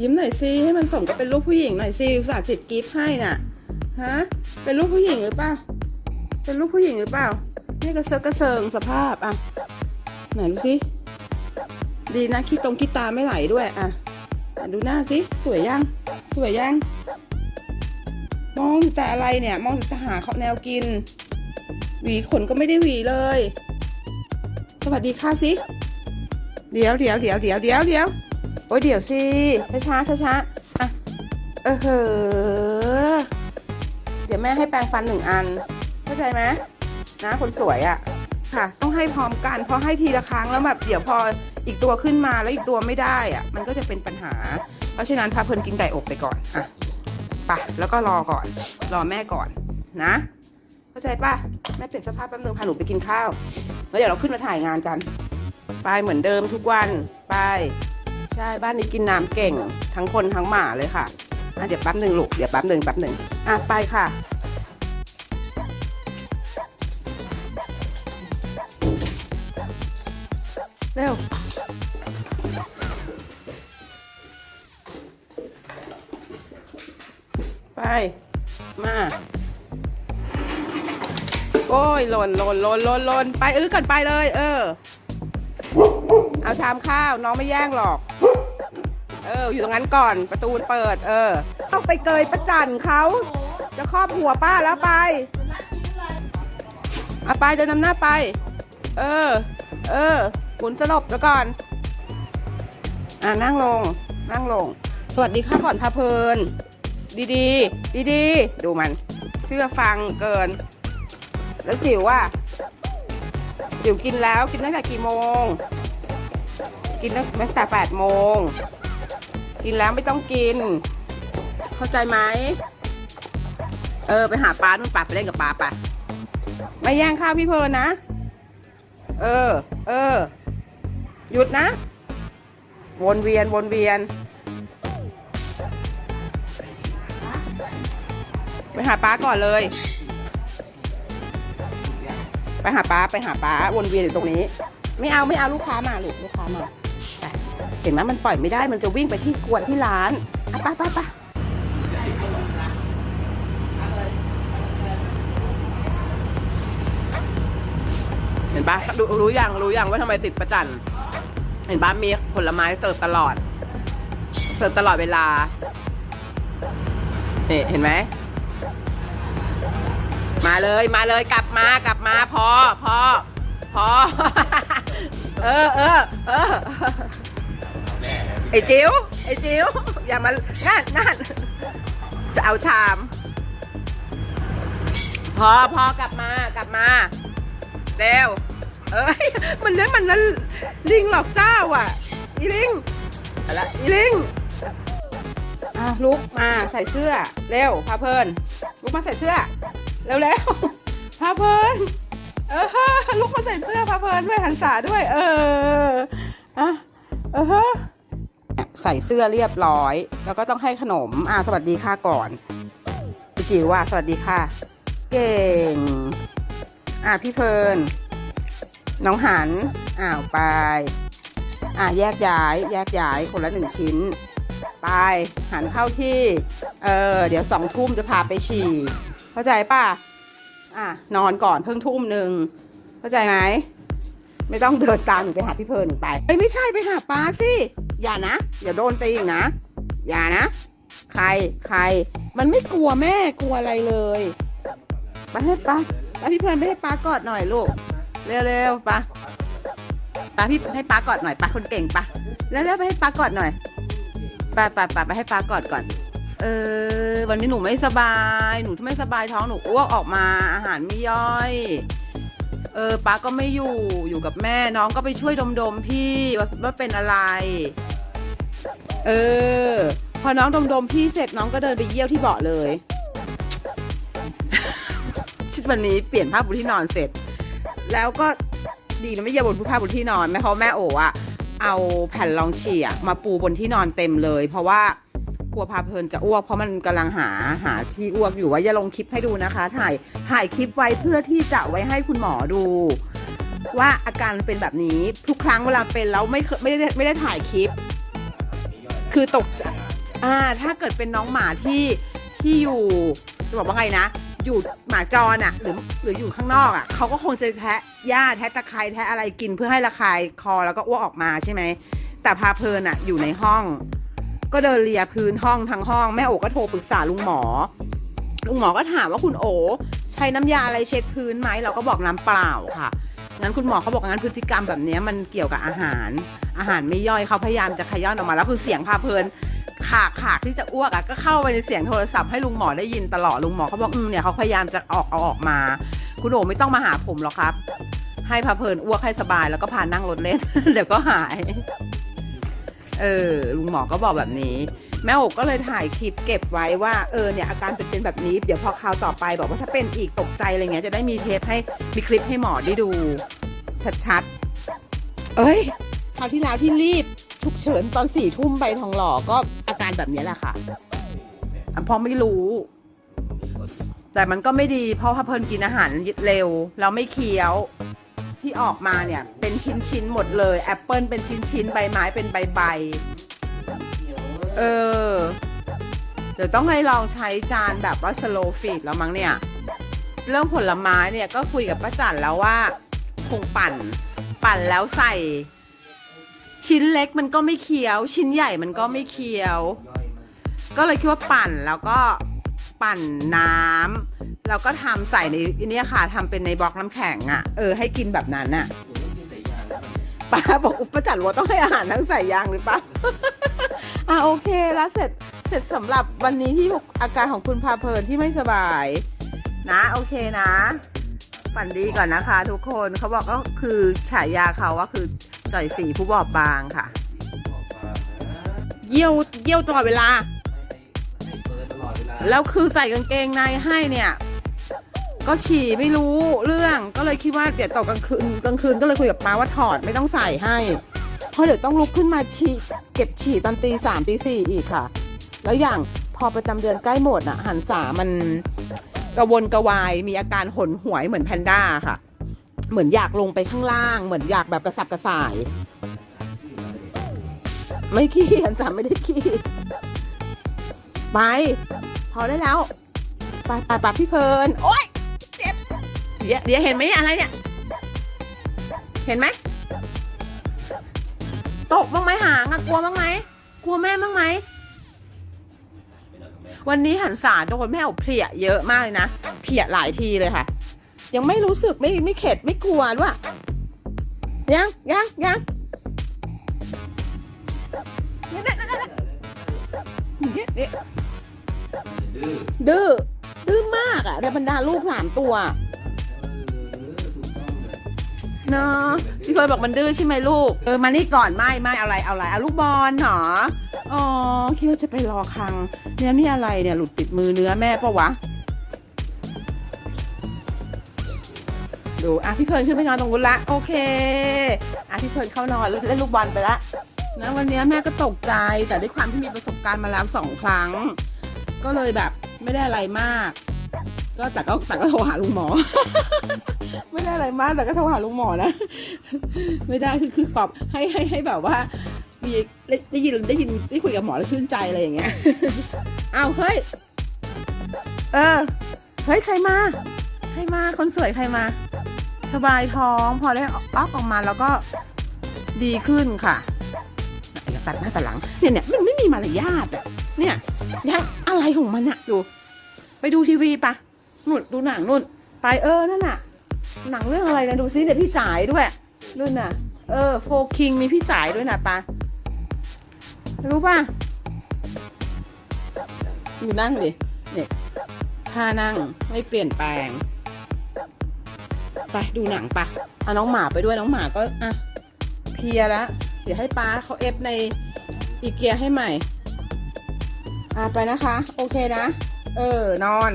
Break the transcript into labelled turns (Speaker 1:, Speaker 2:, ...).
Speaker 1: ยิ้มหน่อยสิให้มันสมกับเป็นลูกผู้หญิงหน่อยสิอุตส่าห์ติดกิฟต์ให้น่ะฮะเป็นลูกผู้หญิงหรือเปล่าเป็นลูกผู้หญิงหรือเปล่านี่กระเซาะกระเซิงสภาพอะไหนดูสิดีนะขี้ตรงขี้ตาไม่ไหลด้วยอะอะดูหน้าสิสวยยังสวยยังมองแต่อะไรเนี่ย มองแต่หาเขาแนวกิน หวีขนก็ไม่ได้หวีเลย สวัสดีค่ะสิ เดี๋ยวเดี๋ยวเดี๋ยวเดี๋ยวเดี๋ยวเดี๋ยว โอ้ยเดี๋ยวสิช้าช้าช้าช้าอะเออเหอเดี๋ยวแม่ให้แปรงฟันหนึ่งอัน เข้าใจไหมนะคนสวยอะ่ะ ค่ะ ต้องให้พร้อมกันเพราะให้ทีละครั้งแล้วแบบเดี๋ยวพออีกตัวขึ้นมาแล้วอีกตัวไม่ได้อะ่ะ มันก็จะเป็นปัญหา เพราะฉะนั้นพาเพลินกินไก่อบไปก่อนอะไปะแล้วก็รอก่อน รอแม่ก่อนนะ เข้าใจปะแม่เปลี่ยนสภาพแป๊บนึงพาหนูไปกินข้าว แล้วเดี๋ยวเราขึ้นมาถ่ายงานกัน ไปเหมือนเดิมทุกวันไป ใช่บ้านนี้กินน้ำเก่งทั้งคนทั้งหมาเลยค่ะอะเดี๋ยวแป๊บหนึ่งลูกเดี๋ยวแป๊บหนึ่งแป๊บหนึ่งอะไปค่ะ เร็วไป มาโอ้ยหล่นหล่นหล่นหล่นหล่นไปเออก่อนไปเลย เออ เอาชามข้าวน้องไม่แย่งหรอก เออ อยู่ตรงนั้นก่อนประตูเปิด เออ ต้องไปเกยประจันเขา จะครอบหัวป้าแล้วไปเอาไปเดินนำหน้าไป เออ เออหมุนสลบแล้วก่อน อ่านั่งลง นั่งลง สวัสดีค่ะก่อนพาเพลิน ดีดีดีดีดูมัน เชื่อฟังเกิน แล้วจิ๋วว่า จิ๋วกินแล้วกินตั้งแต่กี่โมง กินตั้งแต่แปดโมง กินแล้วไม่ต้องกิน เข้าใจไหมเออไปหาป้านู่นป้าไปเล่นกับป้าไปไม่แย่งข้าวพี่เพลินนะ เออ เออ หยุดนะ วนเวียนวนเวียน ไปหาป้าก่อนเลย หาป้าไปหาป้าวนเวียนอยู่ตรงนี้ ไม่เอาไม่เอาลูกค้ามาลูกลูกค้ามาเห็นไหมมันปล่อยไม่ได้มันจะวิ่งไปที่กวนที่ร้านอะไป้าป้าป้าเห็นปะรู้รู้ยังรู้ยังว่าทำไมติดประจันเห็นปะมีผลไม้เสิร์ฟตลอด เสิร์ฟตลอดเวลานี่เห็นไหมมาเลยมาเลยกลับ มากลับมาพอพอพอ เออเออเออไอจิ๋วไอจิ๋วอย่ามานั่นนั่นจะเอาชาม พอพอกลับมากลับมาเร็วเอ้ยมันนั้นมันนั้นลิงหลอกเจ้าอะอีลิงอะไรอีลิงอะลุกมาใส่เสื้อเร็วพาเพลินลุกมาใส่เสื้อ เร็วๆพาเพลินเออลุกมาใส่เสื้อพาเพลินด้วยหันษาด้วย เอออะเออใส่เสื้อเรียบร้อย แล้วก็ต้องให้ขนมอะสวัสดีค่ะก่อนพี่จิ๋วว่าสวัสดีค่ะ เก่ง อะพี่เพลินน้องหันอ้าวไปอะแยกย้าย แยกย้ายคนละหนึ่งชิ้น ไปหันเข้าที่ เออเดี๋ยวสองทุ่มจะพาไปฉี่ เข้าใจป่ะ อะนอนก่อนเพิ่งทุ่มหนึ่งเข้าใจไหมไม่ต้องเดินตามหนูไปหาพี่เพลินหนูไปเอ้ไม่ใช่ไปหาป้าสิอย่านะอย่าโดนตีอีกนะอย่านะ ใครใคร มันไม่กลัวแม่กลัวอะไรเลยไปให้ป้าป้าพี่เพลินไปให้ป้ากอดหน่อยลูกเร็วๆป้าป้าพี่ให้ป้ากอดหน่อยป้าคนเก่งป้าเร็วๆไปให้ป้ากอดหน่อยป้าป้าป้าไปให้ป้ากอดก่อน เออ วันนี้หนูไม่สบาย หนูไม่สบายท้องหนูอ้วกออกมา อาหารไม่ย่อย เออป้าก็ไม่อยู่อยู่กับแม่น้องก็ไปช่วยดมๆพี่ว่าว่าเป็นอะไร เออ พอน้องดมๆพี่เสร็จน้องก็เดินไปเยี่ยวที่เบาะเลย ชุดวันนี้เปลี่ยนผ้าปูที่นอนเสร็จ แล้วก็ดีนะไม่เยี่ยวบนผ้าปูที่นอนแม่เพราะแม่โอ๋อะเอาแผ่นรองเฉี่ยมาปูบนที่นอนเต็มเลย เพราะว่า กลัวพาเพลินจะอ้วกเพราะมันกำลังหาหาที่อ้วกอยู่ว่าจะลงคลิปให้ดูนะคะ ถ่ายถ่ายคลิปไว้เพื่อที่จะไว้ให้คุณหมอดู ว่าอาการเป็นแบบนี้ทุกครั้งเวลาเป็นแล้วไม่เคยไม่ได้ไม่ได้ถ่ายคลิป คือตกใจอ่าถ้าเกิดเป็นน้องหมาที่ที่อยู่จะบอกว่าไงนะ อยู่หมาจรอะหรือหรืออยู่ข้างนอกอะเขาก็คงจะแทะหญ้าแทะตะไคร้แทะอะไรกินเพื่อให้ระคายคอแล้วก็อ้วกออกมาใช่ไหมแต่พาเพลินอะอยู่ในห้อง ก็เดินเลียพื้นห้องทั้งห้องแม่โอก็โทรปรึกษาลุงหมอ ลุงหมอก็ถามว่าคุณโอ ใช้น้ำยาอะไรเช็ดพื้นไหมเราก็บอกน้ำเปล่าค่ะงั้นคุณหมอเขาบอกงั้นพฤติกรรมแบบนี้มันเกี่ยวกับอาหาร อาหารไม่ย่อยเขาพยายามจะขย้อนออกมาแล้วคือเสียงพาเพลินขากขากที่จะอ้วกอะก็เข้าไปในเสียงโทรศัพท์ให้ลุงหมอได้ยินตลอดลุงหมอเขาบอกอืมเนี่ยเขาพยายามจะออกเอาออกมา คุณโอไม่ต้องมาหาผมหรอกครับ ให้พาเพลินอ้วกให้สบายแล้วก็พานั่งรถเล่น เดี๋ยวก็หาย เออลุงหมอก็บอกแบบนี้ แม่โอกก็เลยถ่ายคลิปเก็บไว้ว่าเออเนี่ยอาการเป็นเป็นแบบนี้ เดี๋ยวพอคราวต่อไปบอกว่าถ้าเป็นอีกตกใจอะไรเงี้ยจะได้มีเทปให้มีคลิปให้หมอได้ดู ชัดๆ เอ้ยคราวที่แล้วที่รีบฉุกเฉินตอนสี่ทุ่มไปทองหล่อก็อาการแบบนี้แหละค่ะอะเพราะไม่รู้ แต่มันก็ไม่ดีเพราะว่าเพลินกินอาหารเร็วแล้วไม่เคี้ยว ที่ออกมาเนี่ยเป็นชิ้นๆหมดเลยแอปเปิลเป็นชิ้นๆใบไม้เป็นใบๆเออเดี๋ยวต้องให้ลองใช้จานแบบว่าสโลฟีดแล้วมั้งเนี่ย เรื่องผลไม้เนี่ยก็คุยกับป้าจันแล้วว่าคงปั่น ปั่นแล้วใส่ ชิ้นเล็กมันก็ไม่เคี้ยว ชิ้นใหญ่มันก็ไม่เคี้ยว ก็เลยคิดว่าปั่นแล้วก็ปั่นน้ำ แล้วก็ทำใส่ในอันเนี้ยค่ะทำเป็นในบล็อกน้ำแข็งอะ่ะเออให้กินแบบนั้นอะ่ะป้าบอกอุปจัดว่าต้องให้อาหารทั้งใส่ยางหรือเปล่าอะโอเคแล้วเสร็จเสร็จสำหรับวันนี้ที่อาการของคุณพาเพลินที่ไม่สบาย นะ โอเคนะฝันดีก่อนนะคะ ทุกคนเขาบอกก็คือฉายาเขาว่าคือจ่อยสีผู้บอบบางค่ะ เยี่ยวเยี่ยวตลอดเวลา แล้วคือใส่กางเกงในให้เนี่ย ก็ฉี่ไม่รู้เรื่องก็เลยคิดว่าเดี๋ยวตกกลางคืนกลางคืนก็เลยคุยกับป้าว่าถอดไม่ต้องใส่ให้ เพราะเดี๋ยวต้องลุกขึ้นมาฉี่เก็บฉี่ตอนตีสามตีสี่อีกค่ะ แล้วอย่างพอประจำเดือนใกล้หมดอะ หันษามันกระวนกระวายมีอาการหนหวยเหมือนแพนด้าค่ะ เหมือนอยากลงไปข้างล่าง เหมือนอยากแบบกระสับกระส่าย ไม่ขี้หันษาไม่ได้ขี้ไปพอได้แล้วไปไปไปพี่เพลินโอ๊ย เดี๋ยวเดี๋ยวเห็นไหมอะไรเนี่ย เห็นไหม ตกบ้างไหมหางอะกลัวบ้างไหม กลัวแม่บ้างไหม วันนี้หันษาโดนแม่เอาเพลียเยอะมากเลยนะ เพลียหลายทีเลยค่ะ ยังไม่รู้สึกไม่ไม่เข็ดไม่กลัวด้วย ยังยังยังเดื้อดื้อมากอะในบรรดาลูกสามตัว เนาะพี่เพิร์บอกมันดื้อใช่ไหมลูก เออมานี่ก่อนไม่ไม่เอาอะไรเอาอะไรเอาลูกบอลเหรออ๋อคิดว่าจะไปรอคังเนี่ยนี่อะไรเนี่ยหลุดติดมือเนื้อแม่ปะวะดูอะพี่เพิร์นขึ้นไปนอนตรงนู้นละโอเคอะพี่เพิร์นเข้านอนเล่นลูกบอลไปละนะวันนี้แม่ก็ตกใจแต่ด้วยความที่มีประสบการณ์มาแล้วสองครั้ง ก็เลยแบบไม่ได้อะไรมาก ก็แต่ก็แต่ก็โทรหาลุงหมอ ไม่ได้อะไรมากแต่ก็โทรหาลุงหมอนะ ไม่ได้คือคือตอบให้ให้ให้แบบว่ามีได้ได้ยินได้ยินได้คุยกับหมอแล้วชื่นใจอะไรอย่างเงี้ยอ้าวเฮ้ยเออเฮ้ยใครมาใครมาคนสวยใครมา สบายท้องพอได้ออกออกมาแล้วก็ดีขึ้นค่ะอย่าตัดหน้าตัดหลังเนี่ยเนี่ยมันไม่มีมารยาทอะเนี่ยยังอะไรของมันอะดูไปดูทีวีปะ นู่นดูหนังนู่น ไปเออนั่นน่ะ หนังเรื่องอะไรนะดูซิเดี๋ยวพี่จ่ายด้วยนู่นน่ะ เออโฟคิงมีพี่จ่ายด้วยนะปะรู้ป่ะอยู่นั่งดิเนี่ยท่านั่งไม่เปลี่ยนแปลง ไปดูหนังปะเอาน้องหมาไปด้วยน้องหมาก็อะเพลียแล้วเดี๋ยวให้ป้าเขาเอฟในอีเกียให้ใหม่ อะไปนะคะ โอเคนะ เออนอน